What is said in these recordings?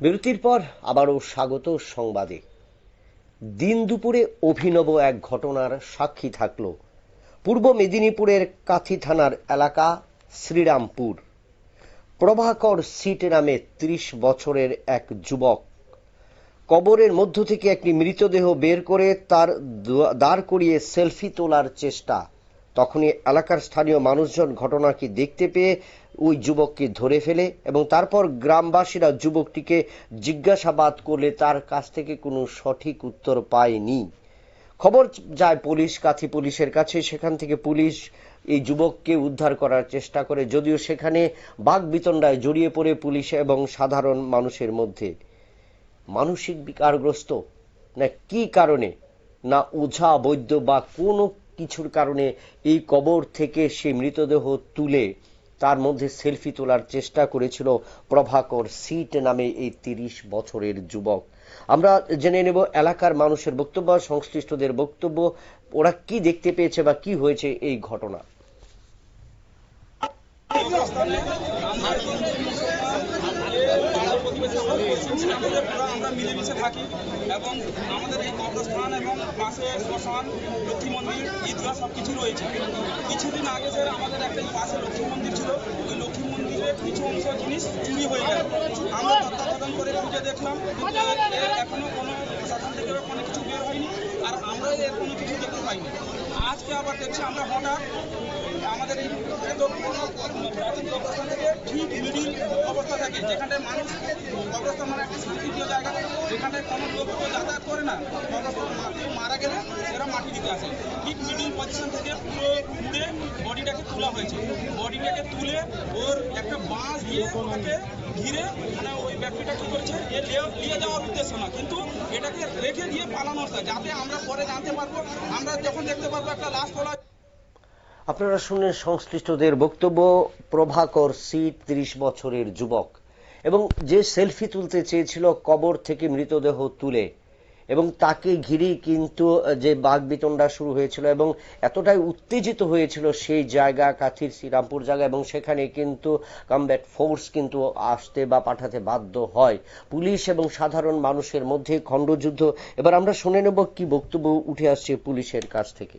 বিরতির পর আবারও স্বাগত সংবাদে। দিন দুপুরে অভিনব এক ঘটনার সাক্ষী থাকল পূর্ব মেদিনীপুরের কাথি থানার এলাকা শ্রীরামপুর। প্রভাকর সিট নামে ত্রিশ বছরের এক যুবক। কবরের মধ্য থেকে একটি মৃতদেহ বের করে তার দাঁড় করিয়ে সেলফি তোলার চেষ্টা। তখনই এলাকার স্থানীয় মানুষজন ঘটনাটি দেখতে পেয়ে ওই যুবককে ধরে ফেলে এবং তারপর গ্রামবাসীরা যুবকটিকে জিজ্ঞাসাবাদ করলে তার কাছ থেকে কোনো সঠিক উত্তর পায়নি। খবর যায় পুলিশ, কাথি পুলিশের কাছে। সেখান থেকে পুলিশ এই যুবককে উদ্ধার করার চেষ্টা করে। যদিও সেখানে বাঘ বিতণ্ডায় জড়িয়ে পড়ে পুলিশ এবং সাধারণ মানুষের মধ্যে। মানসিক বিকারগ্রস্ত? না, কি কারণে? না ওঝা, বৈদ্য বা কোনো কিছুর কারণে এই কবর থেকে সে মৃতদেহ তুলে তার মধ্যে সেলফি তোলার চেষ্টা করেছিল প্রভাকর সিট নামে এই তিরিশ বছরের যুবক। আমরা জেনে নেব এলাকার মানুষের বক্তব্য, সংশ্লিষ্টদের বক্তব্য, ওরা কি দেখতে পেয়েছে বা কি হয়েছে এই ঘটনা। আমরা মিলেমিশে থাকি এবং আমাদের এই কবরস্থান এবং পাশে শ্মশান লক্ষ্মী মন্দির ঈদগাহ সব কিছু রয়েছে কিছুদিন আগে স্যার আমাদের একটা পাশে লক্ষ্মী মন্দির ছিল ওই লক্ষ্মী মন্দিরের কিছু অংশ জিনিস চুরি হয়ে গেল আমরা তত্ত্বাবধান করে খুঁজে দেখলাম কিন্তু এর এখনও কোনো প্রশাসন থেকে কোনো কিছু বের হয়নি আর আমরা এর কোনো কিছু দেখতে পাইনি। আজকে আবার দেখছি আমরা হঠাৎ প্রাচীন থেকে ঠিক মিডিল অবস্থা থাকে যেখানে মানুষ কবরস্থান মানে একটা শান্তিপ্রিয় জায়গা যেখানে কোনো লোক যাতায়াত করে না কবরস্থান মারা গেলে এরা মাটি দিতে আসে ঠিক মিডিল পজিশন থেকে পুরো ঘুরে বডিটাকে তোলা হয়েছে বডিটাকে তুলে ওর একটা বাঁশ দিয়ে ওটাকে ঘিরে মানে ওই ব্যক্তিটা কি করছে এ নিয়ে- যাওয়ার উদ্দেশ্য না কিন্তু এটাকে রেখে দিয়ে পালানোর যাতে আমরা পরে জানতে পারব, আমরা যখন দেখতে পারব একটা লাশ তোলা আপনারা শুনলেন সংশ্লিষ্টদের বক্তব্য, প্রভাকর সি ত্রিশ বছরের যুবক। এবং যে সেলফি তুলতে চেয়েছিল, কবর থেকে মৃতদেহ তুলে। এবং তাকে ঘিরেই কিন্তু যে বাঘ বিতণ্ডা শুরু হয়েছিল এবং এতটাই উত্তেজিত হয়েছিল সেই জায়গা, কাথির শ্রীরামপুর জায়গা, এবং সেখানে কিন্তু কমব্যাট ফোর্স কিন্তু আসতে বা পাঠাতে বাধ্য হয়। পুলিশ এবং সাধারণ মানুষের মধ্যে খণ্ডযুদ্ধ। এবার আমরা শুনে নেব কি বক্তব্য উঠে আসছে পুলিশের কাছ থেকে।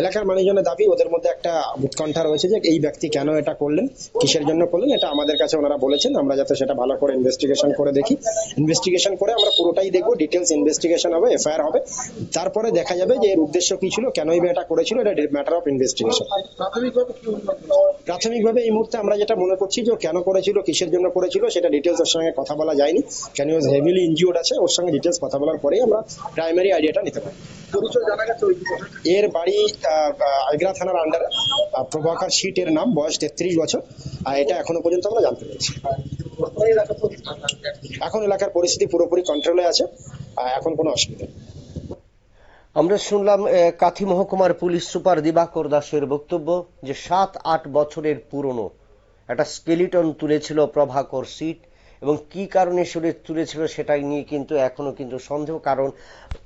এলাকার মানুষজনের দাবি ওদের মধ্যে একটা উৎকণ্ঠা রয়েছে যে এই ব্যক্তি কেন এটা করলেন কিসের জন্য করলেন এটা আমাদের কাছে ওনারা বলেছেন। আমরা যাতে সেটা ভালো করে ইনভেস্টিগেশন করে দেখি। ইনভেস্টিগেশন করে আমরা পুরোটাই দেখব ডিটেলস ইনভেস্টিগেশন হবে এফআইআর হবে। তারপরে দেখা যাবে যে এর উদ্দেশ্য কি ছিল কেনই বা এটা করেছিল এটা ম্যাটার অফ ইনভেস্টিগেশন প্রাথমিকভাবে এই মুহূর্তে আমরা যেটা মনে করছি যে কেন করেছিল কিসের জন্য করেছিল সেটা ডিটেলস ওর সঙ্গে কথা বলা যায়নি। কেন হেভিলি ইনজিওর্ড আছে ওর সঙ্গে ডিটেলস কথা বলার পরেই আমরা প্রাইমারি আইডিয়াটা নিতে পারি? এর বাড়ি আইগ্রা থানার আন্ডারে প্রভাকর শীটের নাম, বয়স তেত্রিশ বছর, আর এটা এখনও পর্যন্ত আমরা জানতে পেরেছি। এখন এলাকার পরিস্থিতি পুরোপুরি কন্ট্রোলে আছে এখন কোনো অসুবিধা আমরা শুনলাম কাথি মহকুমার পুলিশ সুপার দিবাকর দাসের বক্তব্য যে সাত আট বছরের পুরনো একটা স্কেলিটন তুলেছিল প্রভাকর সিট এবং কি কারণে সরে তুলেছিল সেটাই নিয়ে কিন্তু এখনও কিন্তু সন্দেহ, কারণ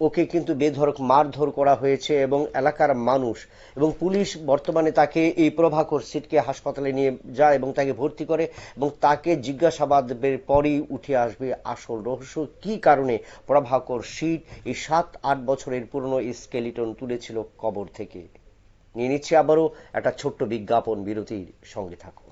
ওকে কিন্তু বেধড়ক, মারধর করা হয়েছে এবং এলাকার মানুষ এবং পুলিশ বর্তমানে তাকে এই প্রভাকর সিটকে হাসপাতালে নিয়ে যায় এবং তাকে ভর্তি করে এবং তাকে জিজ্ঞাসাবাদের পরেই উঠে আসবে আসল রহস্য। কি কারণে প্রভাকর সিট এই সাত, আট বছরের পুরনো স্কেলিটন তুলেছিল কবর থেকে? নিয়ে নিচ্ছে আবারও একটা ছোট্ট বিজ্ঞাপন, বিরতির সঙ্গে থাকুন।